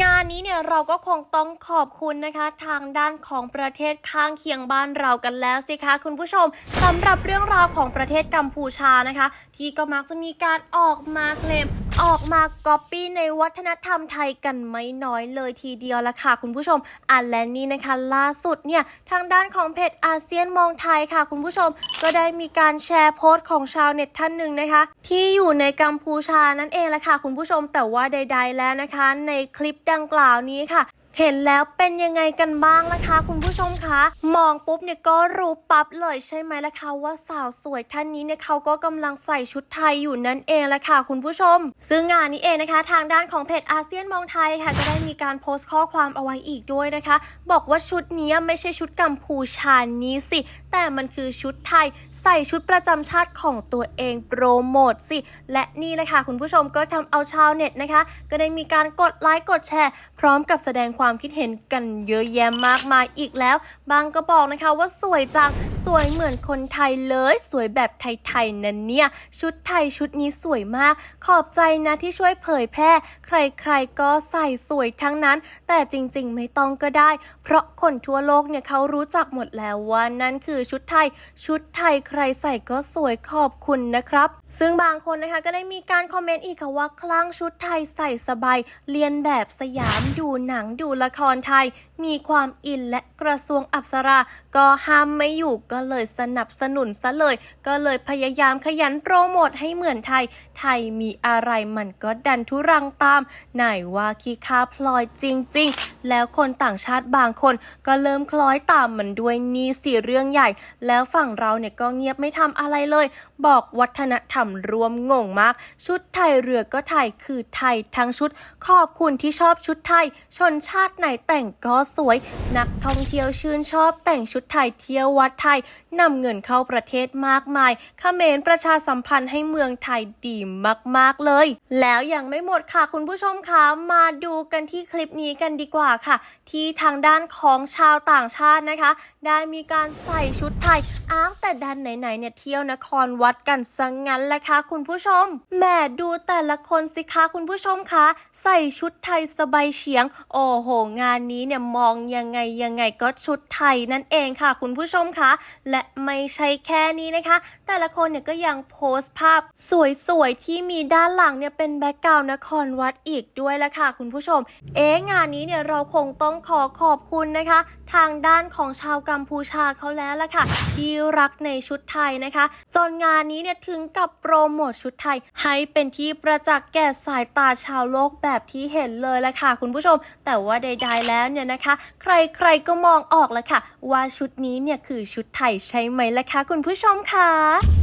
งานนี้เนี่ยเราก็คงต้องขอบคุณนะคะ ทางด้านของประเทศข้างเคียงบ้านเรากันแล้วสิคะคุณผู้ชมสำหรับเรื่องราวของประเทศกัมพูชานะคะ ที่ก็มักจะมีการออกมาเคลมออกมาก๊อปปี้ในวัฒนธรรมไทยกันไม่น้อยเลยทีเดียวละค่ะ คุณผู้ชมอันและนี่นะคะ ล่าสุดเนี่ยทางด้านของเพจอาเซียนมองไทยค่ะ คุณผู้ชมก็ได้มีการแชร์โพสต์ของชาวเน็ตท่านหนึ่งนะคะ ที่อยู่ในกัมพูชานั่นเองละค่ะ คุณผู้ชมแต่ว่าใด ๆ แล้วนะคะ ในคลิปดังกล่าวนี้ค่ะ เห็นแล้วเป็นยังไงกันบ้างละคะ คุณผู้ชมคะ มองปุ๊บเนี่ยก็รู้ปั๊บเลยใช่ไหมล่ะคะว่าสาวสวยท่านนี้เนี่ยเขาก็กำลังใส่ชุดไทยอยู่นั่นเองละค่ะ คุณผู้ชม ซึ่งงานนี้เองนะคะ ทางด้านของเพจอาเซียนมองไทยค่ะ ก็ได้มีการโพสต์ข้อความเอาไว้อีกด้วยนะคะ บอกว่าชุดนี้ไม่ใช่ชุดกัมพูชานี้สิ แต่มันคือชุดไทย ใส่ชุดประจำชาติของตัวเองโปรโมทสิ และนี่เลยค่ะคุณผู้ชมก็ทำเอาชาวเน็ตนะคะ ก็ได้มีการกดไลค์กดแชร์ พร้อมกับแสดงความความคิดเห็นกันเยอะแยะมากมายอีกแล้ว บางก็บอกนะคะว่าสวยจัง สวยเหมือนคนไทยเลย สวยแบบไทยๆนั่นเนี่ย ชุดไทยชุดนี้สวยมาก ขอบใจนะที่ช่วยเผยแพร่ ใครๆก็ใส่สวยทั้งนั้น แต่จริงๆไม่ต้องก็ได้ เพราะคนทั่วโลกเนี่ยเขารู้จักหมดแล้วว่านั่นคือชุดไทย ชุดไทยใครใส่ก็สวยขอบคุณนะครับ ซึ่งบางคนนะคะก็ได้มีการคอมเมนต์อีกค่ะว่าคลั่งชุดไทยใส่สบายเรียนแบบสยามดูหนังดูละครไทย มีความอินและกระทรวงอัปสรา ก็ห้ามไม่อยู่ก็เลยสนับสนุนซะเลย ก็เลยพยายามขยันโปรโมทให้เหมือนไทย ไทยมีอะไรมันก็ดันทุรังตาม ไหนว่าคีคาพลอยจริง ๆ แล้วคนต่างชาติบางคนก็เริ่มคล้อยตามมันด้วยนี่สิเรื่องใหญ่ แล้วฝั่งเราเนี่ยก็เงียบไม่ทำอะไรเลย บอกวัฒนธรรมรวมงงมาก ชุดไทยเรือก็ไทยคือไทยทั้งชุด ขอบคุณที่ชอบชุดไทย ชนชาติไหนแต่งก็สวย นักท่องเที่ยวชื่นชอบแต่งชุดไทยเที่ยววัดไทยนำเงินเข้าประเทศมากมายเขมรประชาสัมพันธ์ให้เมืองไทยดีมากๆเลย แล้วยังไม่หมดค่ะคุณผู้ชมคะมาดูกันที่คลิปนี้กันดีกว่าค่ะ ที่ทางด้านของชาวต่างชาตินะคะ ได้มีการใส่ชุดไทยอ้างแต่ดันไหนๆเนี่ยเที่ยวนครวัดกันซะงงั้นแหละค่ะคุณผู้ชมแหมดูแต่ละคนสิคะคุณผู้ชมคะใส่ชุดไทยสบายเฉียง โอ้โหงานนี้เนี่ยมองยังไงยังไงก็ชุดไทยนั่นเองค่ะ คุณผู้ชมคะและไม่ใช่แค่นี้นะคะ แต่ละคนเนี่ยก็ยังโพสต์ภาพสวยๆที่มีด้านหลังเนี่ยเป็นแบ็กกราวน์นครวัดอีกด้วยละค่ะ คุณผู้ชม เอ๊งานนี้เนี่ยเราคงต้องขอขอบคุณนะคะ ทางด้านของชาวกัมพูชาเขาแล้วละค่ะ ที่รักในชุดไทยนะคะ จนงานนี้เนี่ยถึงกับโปรโมทชุดไทย ให้เป็นที่ประจักษ์แก่สายตาชาวโลกแบบที่เห็นเลยละค่ะ คุณผู้ชม แต่ว่าใด ๆ แล้วเนี่ยนะคะ ใครๆก็มองออกแล้วค่ะ ว่าชุดนี้เนี่ยคือชุดไทยใช่ไหมล่ะคะคุณผู้ชมคะ